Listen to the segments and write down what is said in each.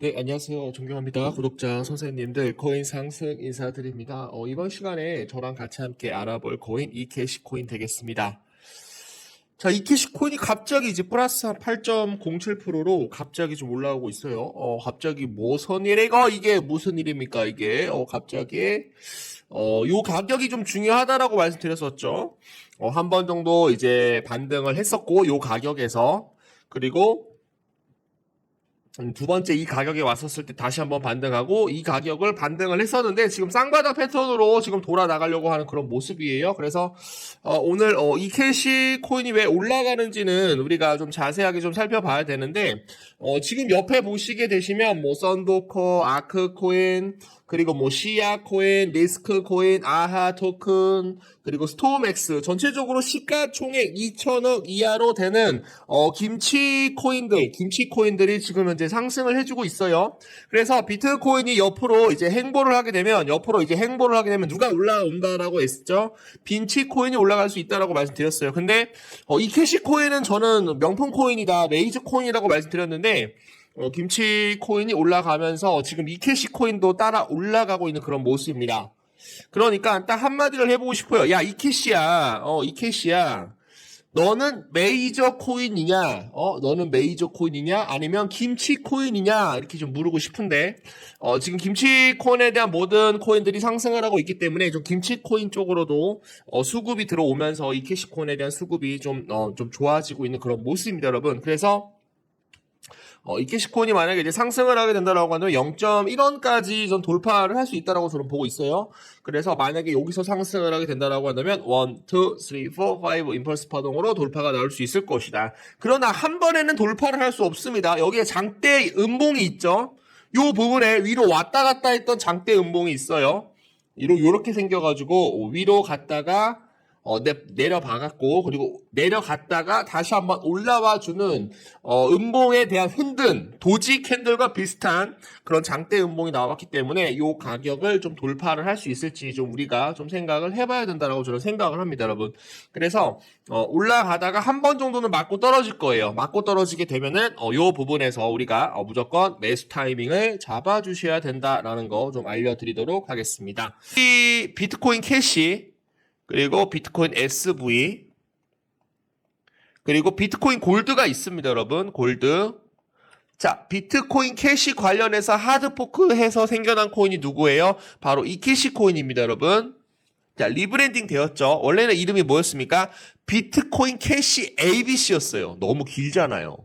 네, 안녕하세요. 존경합니다. 구독자 선생님들, 코인 상승 인사드립니다. 어, 이번 시간에 저랑 같이 함께 알아볼 코인 이캐시 코인 되겠습니다. 자, 이캐시 코인이 갑자기 이제 플러스 한 8.07%로 갑자기 좀 올라오고 있어요. 어, 갑자기 무슨 일이고 이게 무슨 일입니까, 이게? 어, 갑자기. 어, 요 가격이 좀 중요하다라고 말씀드렸었죠. 어, 한 번 정도 이제 반등을 했었고, 요 가격에서. 그리고 음, 두 번째 이 가격에 왔었을 때 다시 한번 반등하고 이 가격을 반등을 했었는데 지금 쌍바닥 패턴으로 지금 돌아 나가려고 하는 그런 모습이에요. 그래서 어, 오늘 어, 이 캐시 코인이 왜 올라가는지는 우리가 좀 자세하게 좀 살펴봐야 되는데 어, 지금 옆에 보시게 되시면 뭐 썬도커, 아크 코인 그리고 뭐 시야 코인, 리스크 코인, 아하 토큰, 그리고 스토맥스 전체적으로 시가총액 2천억 이하로 되는 어, 김치 코인들, 김치 코인들이 지금 현재 상승을 해주고 있어요. 그래서 비트코인이 옆으로 이제 행보를 하게 되면 옆으로 이제 행보를 하게 되면 누가 올라온다라고 했죠? 빈치 코인이 올라갈 수 있다라고 말씀드렸어요. 근데 어, 이 캐시 코인은 저는 명품 코인이다, 메이저 코인이라고 말씀드렸는데 어, 김치 코인이 올라가면서 지금 이캐시 코인도 따라 올라가고 있는 그런 모습입니다. 그러니까 딱 한마디를 해보고 싶어요. 야, 이캐시야. 어, 이캐시야. 너는 메이저 코인이냐? 어, 너는 메이저 코인이냐? 아니면 김치 코인이냐? 이렇게 좀 물고 싶은데, 어, 지금 김치 코인에 대한 모든 코인들이 상승을 하고 있기 때문에 좀 김치 코인 쪽으로도 어, 수급이 들어오면서 이 캐시 코인에 대한 수급이 좀, 어, 좀 좋아지고 있는 그런 모습입니다, 여러분. 그래서 어, 이케시코인이 만약에 이제 상승을 하게 된다라고 하면 0.1원까지 전 돌파를 할 수 있다라고 저는 보고 있어요. 그래서 만약에 여기서 상승을 하게 된다라고 한다면 1, 2, 3, 4, 5 임펄스 파동으로 돌파가 나올 수 있을 것이다. 그러나 한 번에는 돌파를 할 수 없습니다. 여기에 장대 음봉이 있죠. 요 부분에 위로 왔다 갔다 했던 장대 음봉이 있어요. 이로 요렇게 생겨가지고 위로 갔다가 어, 내, 내려박았고, 그리고 내려갔다가 다시 한번 올라와 주는, 어, 음봉에 대한 흔든 도지 캔들과 비슷한 그런 장대 음봉이 나왔기 때문에 이 가격을 좀 돌파를 할 수 있을지 좀 우리가 좀 생각을 해봐야 된다라고 저는 생각을 합니다, 여러분. 그래서, 어, 올라가다가 한 번 정도는 맞고 떨어질 거예요. 맞고 떨어지게 되면은, 어, 요 부분에서 우리가 어, 무조건 매수 타이밍을 잡아주셔야 된다라는 거 좀 알려드리도록 하겠습니다. 이 비트코인 캐시, 그리고 비트코인 SV 그리고 비트코인 골드가 있습니다, 여러분. 골드. 자, 비트코인 캐시 관련해서 하드포크해서 생겨난 코인이 누구예요? 바로 이 캐시 코인입니다, 여러분. 자, 리브랜딩 되었죠. 원래는 이름이 뭐였습니까? 비트코인 캐시 ABC였어요. 너무 길잖아요.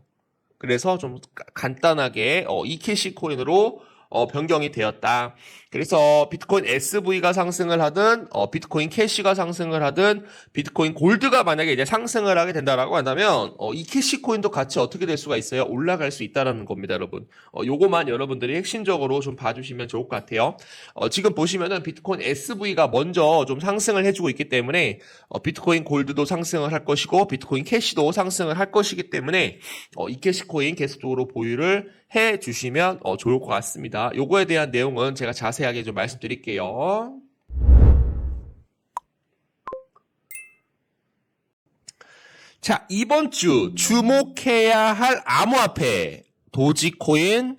그래서 좀 간단하게 어, 이 캐시 코인으로 어, 변경이 되었다. 그래서 비트코인 SV가 상승을 하든 어, 비트코인 캐시가 상승을 하든 비트코인 골드가 만약에 이제 상승을 하게 된다라고 한다면 어, 이 캐시 코인도 같이 어떻게 될 수가 있어요? 올라갈 수 있다라는 겁니다, 여러분. 어, 요거만 여러분들이 핵심적으로 좀 봐주시면 좋을 것 같아요. 어, 지금 보시면은 비트코인 SV가 먼저 좀 상승을 해주고 있기 때문에 어, 비트코인 골드도 상승을 할 것이고 비트코인 캐시도 상승을 할 것이기 때문에 어, 이 캐시 코인 계속적으로 보유를 해 주시면 어, 좋을 것 같습니다. 요거에 대한 내용은 제가 자세하게 좀 말씀드릴게요. 자, 이번 주 주목해야 할 암호화폐 도지코인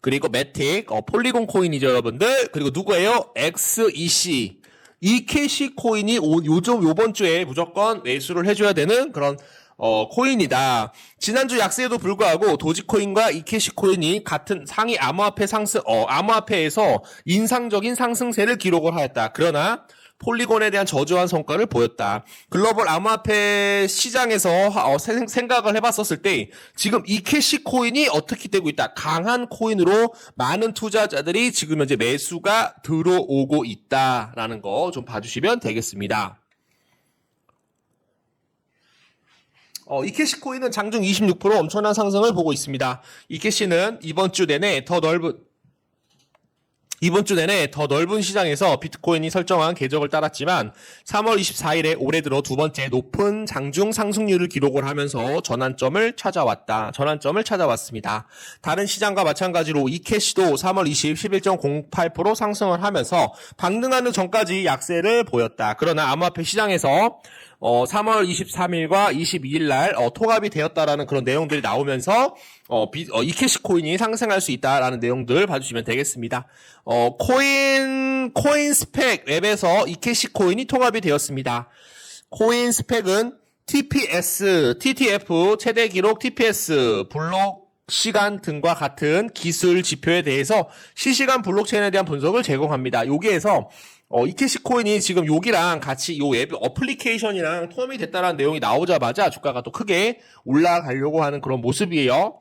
그리고 매틱, 어, 폴리곤 코인이죠, 여러분들. 그리고 누구예요? XEC. 이 캐시 코인이 오, 요즘 요번 주에 무조건 매수를 해줘야 되는 그런 어, 코인이다. 지난주 약세에도 불구하고 도지코인과 이캐시 코인이 같은 상위 암호화폐 상승, 어, 암호화폐에서 인상적인 상승세를 기록을 하였다. 그러나 폴리곤에 대한 저조한 성과를 보였다. 글로벌 암호화폐 시장에서 어, 생- 생각을 해봤었을 때 지금 이 캐시 코인이 어떻게 되고 있다. 강한 코인으로 많은 투자자들이 지금 현재 매수가 들어오고 있다라는 거 좀 봐주시면 되겠습니다. 어, 이캐시 코인은 장중 26% 엄청난 상승을 보고 있습니다. 이캐시는 이번 주 내내 더 넓은 이번 주 내내 더 넓은 시장에서 비트코인이 설정한 궤적을 따랐지만 3월 24일에 올해 들어 두 번째 높은 장중 상승률을 기록을 하면서 전환점을 찾아왔다. 전환점을 찾아왔습니다. 다른 시장과 마찬가지로 이캐시도 3월 20일 11.08% 상승을 하면서 방등하는 전까지 약세를 보였다. 그러나 암호화폐 시장에서 어, 3월 23일과 22일 날 어, 토갑이 되었다라는 그런 내용들이 나오면서 어, 비, 어, 이캐시 코인이 상승할 수 있다라는 내용들 봐주시면 되겠습니다. 어, 코인 코인 스펙 웹에서 이캐시 코인이 통합이 되었습니다. 코인 스펙은 TPS, TTF, 최대 기록 TPS, 블록 시간 등과 같은 기술 지표에 대해서 실시간 블록체인에 대한 분석을 제공합니다. 여기에서 어, 이캐시 코인이 지금 여기랑 같이 요 앱 어플리케이션이랑 통합이 됐다는 내용이 나오자마자 주가가 또 크게 올라가려고 하는 그런 모습이에요.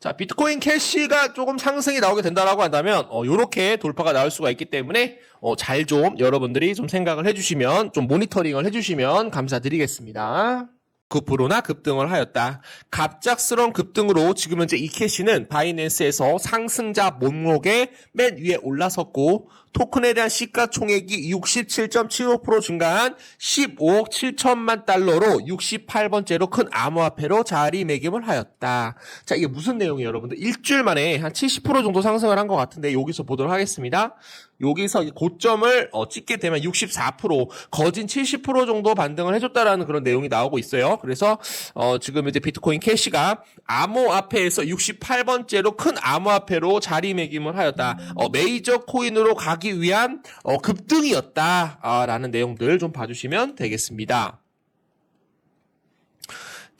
자, 비트코인 캐시가 조금 상승이 나오게 된다라고 한다면, 어, 요렇게 돌파가 나올 수가 있기 때문에, 어, 잘 좀 여러분들이 좀 생각을 해주시면, 좀 모니터링을 해주시면 감사드리겠습니다. 9%나 급등을 하였다. 갑작스러운 급등으로 지금 현재 이 캐시는 바이낸스에서 상승자 목록에 맨 위에 올라섰고 토큰에 대한 시가총액이 67.75% 증가한 15억 7천만 달러로 68번째로 큰 암호화폐로 자리매김을 하였다. 자 이게 무슨 내용이에요 여러분들? 일주일 만에 한 70% 정도 상승을 한 것 같은데 여기서 보도록 하겠습니다. 여기서 이 고점을 어, 찍게 되면 64% 거진 70% 정도 반등을 해줬다라는 그런 내용이 나오고 있어요. 그래서 어, 지금 이제 비트코인 캐시가 암호화폐에서 68번째로 큰 암호화폐로 자리매김을 하였다. 어, 메이저 코인으로 가기 위한 어, 급등이었다라는 내용들 좀 봐주시면 되겠습니다.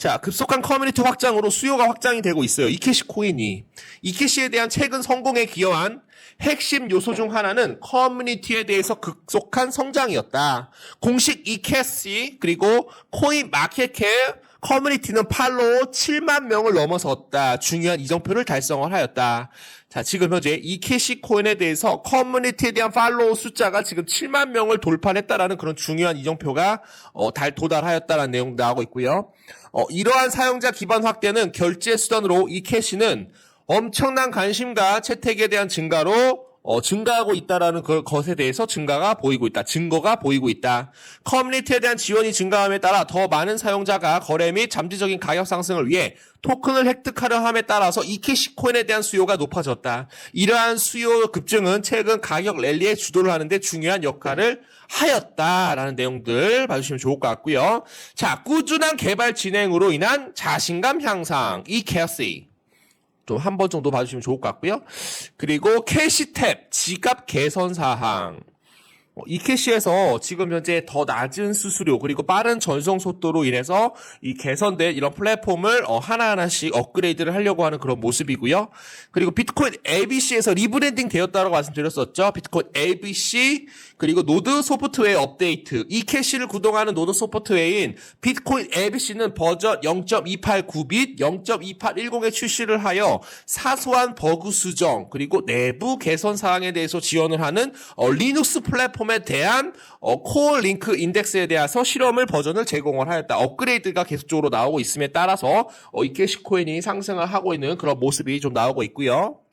자, 급속한 커뮤니티 확장으로 수요가 확장이 되고 있어요. 이캐시 코인이. 이캐시에 대한 최근 성공에 기여한 핵심 요소 중 하나는 커뮤니티에 대해서 급속한 성장이었다. 공식 이캐시 그리고 코인 마켓캡 커뮤니티는 팔로우 7만 명을 넘어섰다. 중요한 이정표를 달성을 하였다. 자, 지금 현재 이 캐시 코인에 대해서 커뮤니티에 대한 팔로우 숫자가 지금 7만 명을 돌파했다라는 그런 중요한 이정표가 어, 달 도달하였다라는 내용 나오고 있고요. 어, 이러한 사용자 기반 확대는 결제 수단으로 이 캐시는 엄청난 관심과 채택에 대한 증가로 어, 증가하고 있다라는 그 것에 대해서 증가가 보이고 있다. 증거가 보이고 있다. 커뮤니티에 대한 지원이 증가함에 따라 더 많은 사용자가 거래 및 잠재적인 가격 상승을 위해 토큰을 획득하려 함에 따라서 이캐시 코인에 대한 수요가 높아졌다. 이러한 수요 급증은 최근 가격 랠리에 주도를 하는데 중요한 역할을 하였다라는 내용들 봐주시면 좋을 것 같고요. 자, 꾸준한 개발 진행으로 인한 자신감 향상, 이캐시. 좀 한 번 정도 봐주시면 좋을 것 같고요. 그리고 캐시 탭 지갑 개선 사항. 어, 이 캐시에서 지금 현재 더 낮은 수수료 그리고 빠른 전송 속도로 인해서 이 개선된 이런 플랫폼을 어, 하나하나씩 업그레이드를 하려고 하는 그런 모습이고요. 그리고 비트코인 ABC에서 리브랜딩 되었다고 말씀드렸었죠. 비트코인 ABC 그리고 노드 소프트웨어 업데이트 이 캐시를 구동하는 노드 소프트웨어인 비트코인 ABC는 버전 0.289빗 0.2810에 출시를 하여 사소한 버그 수정 그리고 내부 개선 사항에 대해서 지원을 하는 어, 리눅스 플랫폼에 대한 어, 코어 링크 인덱스에 대해서 실험을 버전을 제공을 하였다. 업그레이드가 계속적으로 나오고 있음에 따라서 어, 이 캐시 코인이 상승을 하고 있는 그런 모습이 좀 나오고 있고요.